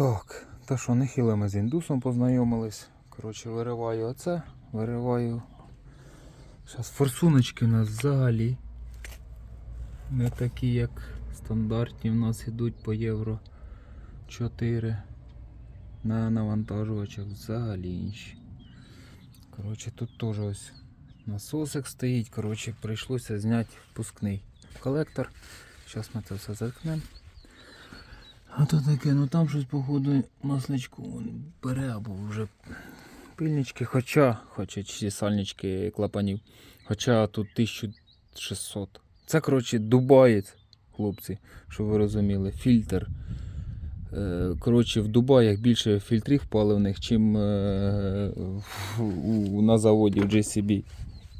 Так, та що, нехило ми з індусом познайомились. Коротше, вириваю оце, вириваю. Зараз форсуночки у нас взагалі. Не такі, як стандартні в нас ідуть по євро 4. На навантажувачах взагалі інші. Коротше, тут теж ось насосик стоїть. Коротше, прийшлося зняти впускний колектор. Зараз ми це все заткнемо. А то таке, ну там щось, походу, масличку бере або вже пильнички, хоча, хоча чи сальнички клапанів. Хоча тут 1600. Це, коротше, дубаєць, хлопці, щоб ви розуміли, фільтр. Е, Коротше, в Дубаях більше фільтрів паливних, чим е, на заводі в JCB.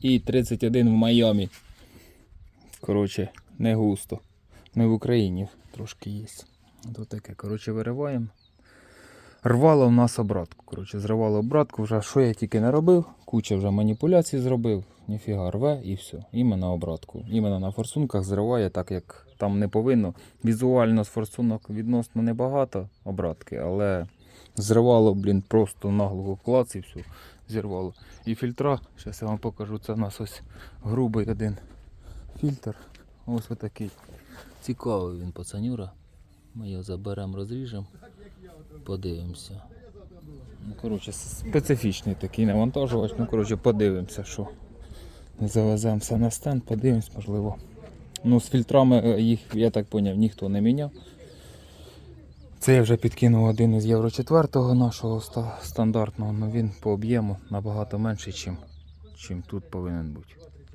І 31 в Майамі. Коротше, не густо. Не в Україні трошки є. То таке, коротше, вириваємо. Рвало в нас обратку. Коротше, зривало обратку, вже що я тільки не робив, куча вже маніпуляцій зробив, ніфіга рве і все. Іменно обратку. Іменно на форсунках зриває так, як там не повинно. Візуально з форсунок відносно небагато обратки, але зривало, блін, просто наглого клац і все. Зірвало. І фільтра, зараз я вам покажу, це у нас ось грубий один фільтр. Ось отакий. Цікавий він пацанюра. Ми його заберемо, розріжемо, подивимося. Ну, коротше, специфічний такий навантажувач. Ну, коротше, подивимося, що. Завеземо все на стенд, подивимось, можливо. Ну, з фільтрами е, їх, я так зрозумів, ніхто не міняв. Це я вже підкинув один із Євро 4 нашого стандартного, але він по об'єму набагато менший, чим, чим тут повинен бути.